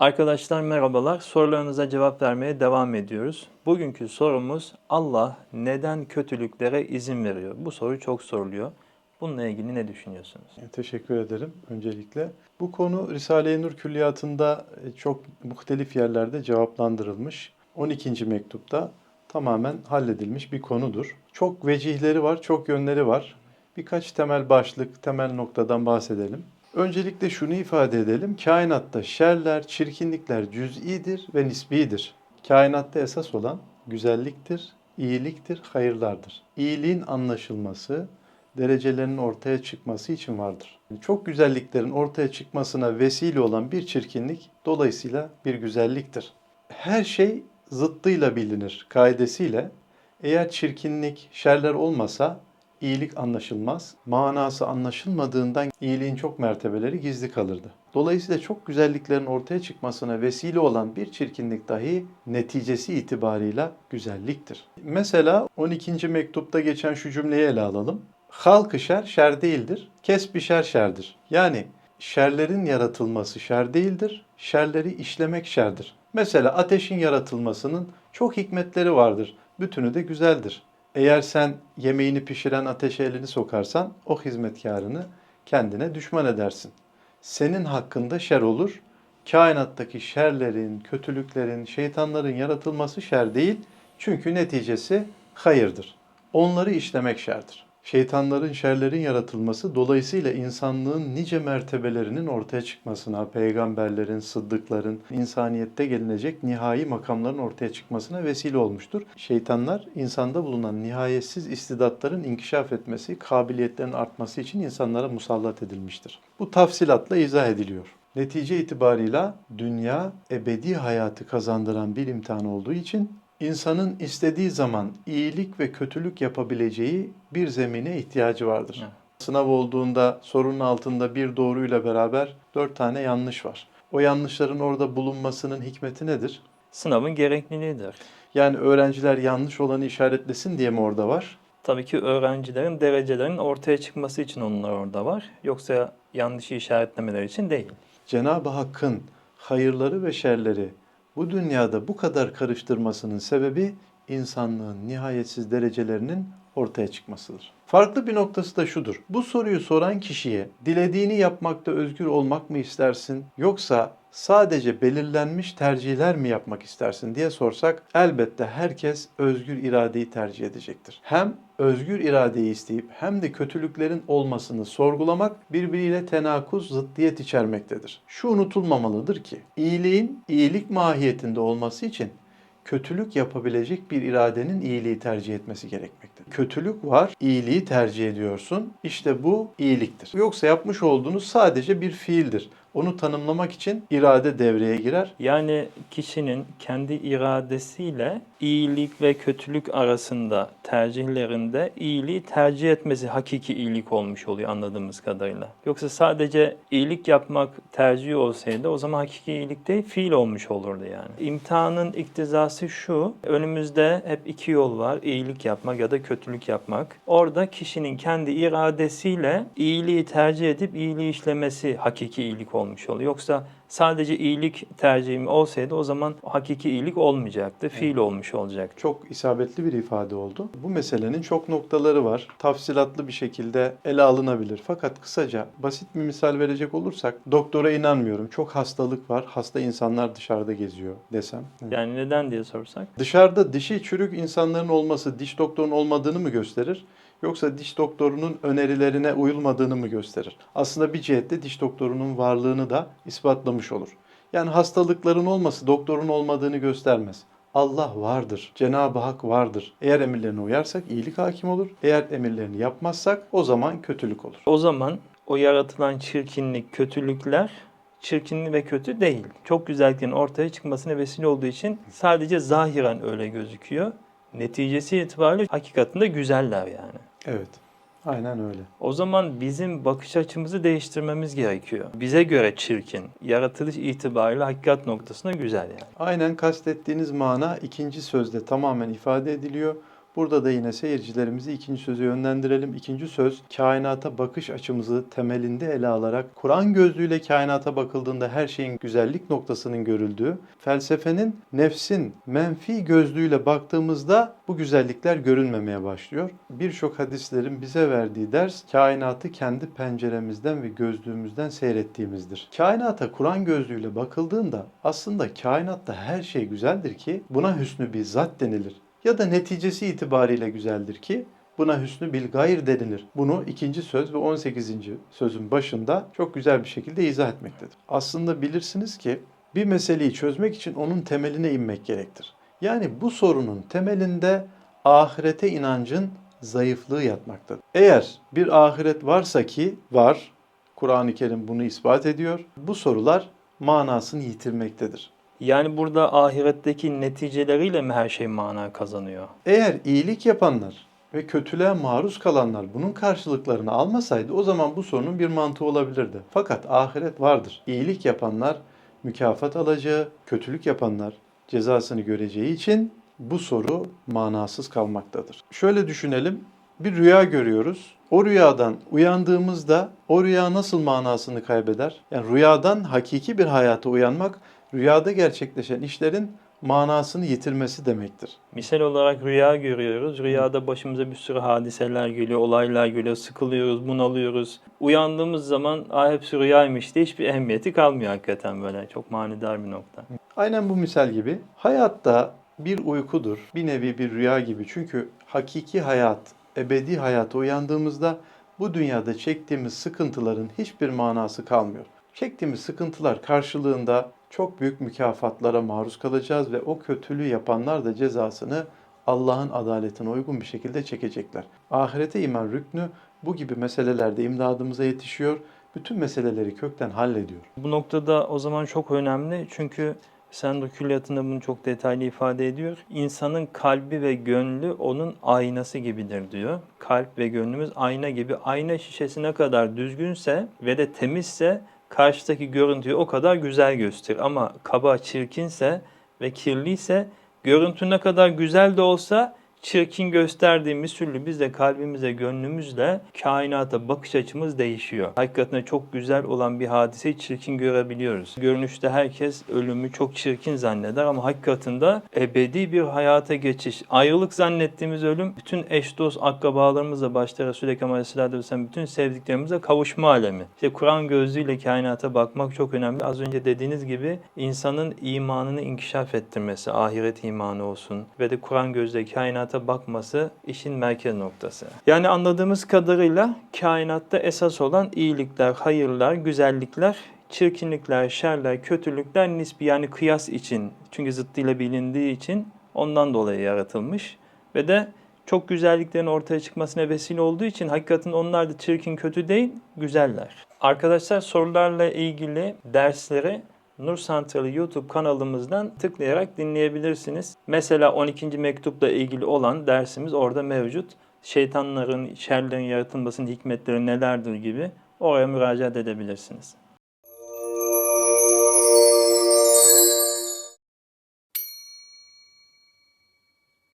Arkadaşlar merhabalar. Sorularınıza cevap vermeye devam ediyoruz. Bugünkü sorumuz Allah neden kötülüklere izin veriyor? Bu soru çok soruluyor. Bununla ilgili ne düşünüyorsunuz? Teşekkür ederim öncelikle. Bu konu Risale-i Nur Külliyatı'nda e, çok muhtelif yerlerde cevaplandırılmış. 12. mektupta tamamen halledilmiş bir konudur. Çok vecihleri var, çok yönleri var. Birkaç temel başlık, temel noktadan bahsedelim. Öncelikle şunu ifade edelim. Kainatta şerler, çirkinlikler cüz'idir ve nisbidir. Kainatta esas olan güzelliktir, iyiliktir, hayırlardır. İyiliğin anlaşılması, derecelerinin ortaya çıkması için vardır. Çok güzelliklerin ortaya çıkmasına vesile olan bir çirkinlik dolayısıyla bir güzelliktir. Her şey zıttıyla bilinir kaidesiyle. Eğer çirkinlik, şerler olmasa iyilik anlaşılmaz. Manası anlaşılmadığından iyiliğin çok mertebeleri gizli kalırdı. Dolayısıyla çok güzelliklerin ortaya çıkmasına vesile olan bir çirkinlik dahi neticesi itibarıyla güzelliktir. Mesela 12. mektupta geçen şu cümleyi ele alalım. Halkı şer, şer değildir. Kesbi şer, şerdir. Yani şerlerin yaratılması şer değildir. Şerleri işlemek şerdir. Mesela ateşin yaratılmasının çok hikmetleri vardır. Bütünü de güzeldir. Eğer sen yemeğini pişiren ateşe elini sokarsan o hizmetkarını kendine düşman edersin. Senin hakkında şer olur. Kainattaki şerlerin, kötülüklerin, şeytanların yaratılması şer değil. Çünkü neticesi hayırdır. Onları işlemek şerdir. Şeytanların, şerlerin yaratılması dolayısıyla insanlığın nice mertebelerinin ortaya çıkmasına, peygamberlerin, sıddıkların, insaniyette gelinecek nihai makamların ortaya çıkmasına vesile olmuştur. Şeytanlar insanda bulunan nihayetsiz istidatların inkişaf etmesi, kabiliyetlerin artması için insanlara musallat edilmiştir. Bu tafsilatla izah ediliyor. Netice itibarıyla dünya ebedi hayatı kazandıran bir imtihan olduğu için insanın istediği zaman iyilik ve kötülük yapabileceği bir zemine ihtiyacı vardır. Evet. Sınav olduğunda sorunun altında bir doğruyla beraber dört tane yanlış var. O yanlışların orada bulunmasının hikmeti nedir? Sınavın gerekliliğidir. Yani öğrenciler yanlış olanı işaretlesin diye mi orada var? Tabii ki öğrencilerin derecelerinin ortaya çıkması için onlar orada var. Yoksa yanlışı işaretlemeleri için değil. Cenab-ı Hakk'ın hayırları ve şerleri bu dünyada bu kadar karıştırmasının sebebi insanlığın nihayetsiz derecelerinin ortaya çıkmasıdır. Farklı bir noktası da şudur. Bu soruyu soran kişiye dilediğini yapmakta özgür olmak mı istersin yoksa sadece belirlenmiş tercihler mi yapmak istersin diye sorsak elbette herkes özgür iradeyi tercih edecektir. Hem özgür iradeyi isteyip hem de kötülüklerin olmasını sorgulamak birbiriyle tenakuz, zıddiyet içermektedir. Şu unutulmamalıdır ki iyiliğin iyilik mahiyetinde olması için kötülük yapabilecek bir iradenin iyiliği tercih etmesi gerekmektedir. Kötülük var, iyiliği tercih ediyorsun. İşte bu iyiliktir. Yoksa yapmış olduğunuz sadece bir fiildir. Onu tanımlamak için irade devreye girer. Yani kişinin kendi iradesiyle iyilik ve kötülük arasında tercihlerinde iyiliği tercih etmesi hakiki iyilik olmuş oluyor anladığımız kadarıyla. Yoksa sadece iyilik yapmak tercih olsaydı o zaman hakiki iyilik değil fiil olmuş olurdu yani. İmtihanın iktizası şu, önümüzde hep iki yol var. iyilik yapmak ya da kötülük yapmak. Orada kişinin kendi iradesiyle iyiliği tercih edip iyiliği işlemesi hakiki iyilik olmuş oluyor. Yoksa sadece iyilik tercihim olsaydı o zaman hakiki iyilik olmayacaktı. Fiil olmuş olacaktı. Çok isabetli bir ifade oldu. Bu meselenin çok noktaları var. Tafsilatlı bir şekilde ele alınabilir. Fakat kısaca basit bir misal verecek olursak doktora inanmıyorum. Çok hastalık var. Hasta insanlar dışarıda geziyor desem. Yani neden diye sorsak. Dışarıda dişi çürük insanların olması diş doktorunun olmadığını mı gösterir? Yoksa diş doktorunun önerilerine uyulmadığını mı gösterir? Aslında bir cihette diş doktorunun varlığını da ispatlamış olur. Yani hastalıkların olması doktorun olmadığını göstermez. Allah vardır, Cenab-ı Hak vardır. Eğer emirlerine uyarsak iyilik hakim olur. Eğer emirlerini yapmazsak o zaman kötülük olur. O zaman o yaratılan çirkinlik, kötülükler çirkinli ve kötü değil. Çok güzelliklerin ortaya çıkmasına vesile olduğu için sadece zahiren öyle gözüküyor. Neticesi itibariyle hakikatinde güzeller yani. Evet, aynen öyle. O zaman bizim bakış açımızı değiştirmemiz gerekiyor. Bize göre çirkin, yaratılış itibariyle hakikat noktasında güzel yani. Aynen kastettiğiniz mana ikinci sözde tamamen ifade ediliyor. Burada da yine seyircilerimizi ikinci söze yönlendirelim. İkinci söz kainata bakış açımızı temelinde ele alarak Kur'an gözlüğüyle kainata bakıldığında her şeyin güzellik noktasının görüldüğü, felsefenin nefsin menfi gözlüğüyle baktığımızda bu güzellikler görünmemeye başlıyor. Birçok hadislerin bize verdiği ders kainatı kendi penceremizden ve gözlüğümüzden seyrettiğimizdir. Kainata Kur'an gözlüğüyle bakıldığında aslında kainatta her şey güzeldir ki buna hüsnü bir zat denilir. Ya da neticesi itibariyle güzeldir ki buna hüsnü bil gayr denilir. Bunu ikinci söz ve 18. sözün başında çok güzel bir şekilde izah etmektedir. Aslında bilirsiniz ki bir meseleyi çözmek için onun temeline inmek gerektir. Yani bu sorunun temelinde ahirete inancın zayıflığı yatmaktadır. Eğer bir ahiret varsa ki var, Kur'an-ı Kerim bunu ispat ediyor. Bu sorular manasını yitirmektedir. Yani burada ahiretteki neticeleriyle mi her şey mana kazanıyor? Eğer iyilik yapanlar ve kötülüğe maruz kalanlar bunun karşılıklarını almasaydı o zaman bu sorunun bir mantığı olabilirdi. Fakat ahiret vardır. İyilik yapanlar mükafat alacağı, kötülük yapanlar cezasını göreceği için bu soru manasız kalmaktadır. Şöyle düşünelim. Bir rüya görüyoruz. O rüyadan uyandığımızda o rüya nasıl manasını kaybeder? Yani rüyadan hakiki bir hayata uyanmak rüyada gerçekleşen işlerin manasını yitirmesi demektir. Misal olarak rüya görüyoruz. Rüyada başımıza bir sürü hadiseler geliyor, olaylar geliyor, sıkılıyoruz, bunalıyoruz. Uyandığımız zaman Aa, hepsi rüyaymış diye hiçbir ehemmiyeti kalmıyor hakikaten böyle. Çok manidar bir nokta. Aynen bu misal gibi. Hayatta bir uykudur. Bir nevi bir rüya gibi. Çünkü hakiki hayat, ebedi hayata uyandığımızda bu dünyada çektiğimiz sıkıntıların hiçbir manası kalmıyor. Çektiğimiz sıkıntılar karşılığında çok büyük mükafatlara maruz kalacağız ve o kötülüğü yapanlar da cezasını Allah'ın adaletine uygun bir şekilde çekecekler. Ahirete iman rüknü bu gibi meselelerde imdadımıza yetişiyor. Bütün meseleleri kökten hallediyor. Bu noktada o zaman çok önemli çünkü Sendro Külliyatı'nda bunu çok detaylı ifade ediyor. İnsanın kalbi ve gönlü onun aynası gibidir diyor. Kalp ve gönlümüz ayna gibi. Ayna şişesi ne kadar düzgünse ve de temizse karşıdaki görüntüyü o kadar güzel gösterir. Ama kaba, çirkinse ve kirliyse görüntü ne kadar güzel de olsa çirkin gösterdiğimiz türlü biz de kalbimize, gönlümüzle kainata bakış açımız değişiyor. Hakikaten çok güzel olan bir hadiseyi çirkin görebiliyoruz. Görünüşte herkes ölümü çok çirkin zanneder ama hakikatinde ebedi bir hayata geçiş. Ayrılık zannettiğimiz ölüm bütün eş dost akrabalarımızla başta Resul-i Ekrem Aleyhisselatü Vesselam bütün sevdiklerimize kavuşma alemi. İşte Kur'an gözlüğüyle kainata bakmak çok önemli. Az önce dediğiniz gibi insanın imanını inkişaf ettirmesi, ahiret imanı olsun ve de Kur'an gözle kainata bakması işin merkez noktası. Yani anladığımız kadarıyla kainatta esas olan iyilikler, hayırlar, güzellikler, çirkinlikler, şerler, kötülükler nispi yani kıyas için çünkü zıttıyla bilindiği için ondan dolayı yaratılmış ve de çok güzelliklerin ortaya çıkmasına vesile olduğu için hakikaten onlar da çirkin kötü değil, güzeller. Arkadaşlar sorularla ilgili dersleri Nur Santralı YouTube kanalımızdan tıklayarak dinleyebilirsiniz. Mesela 12. mektupla ilgili olan dersimiz orada mevcut. Şeytanların, şerlerin yaratılmasının hikmetleri nelerdir gibi oraya müracaat edebilirsiniz.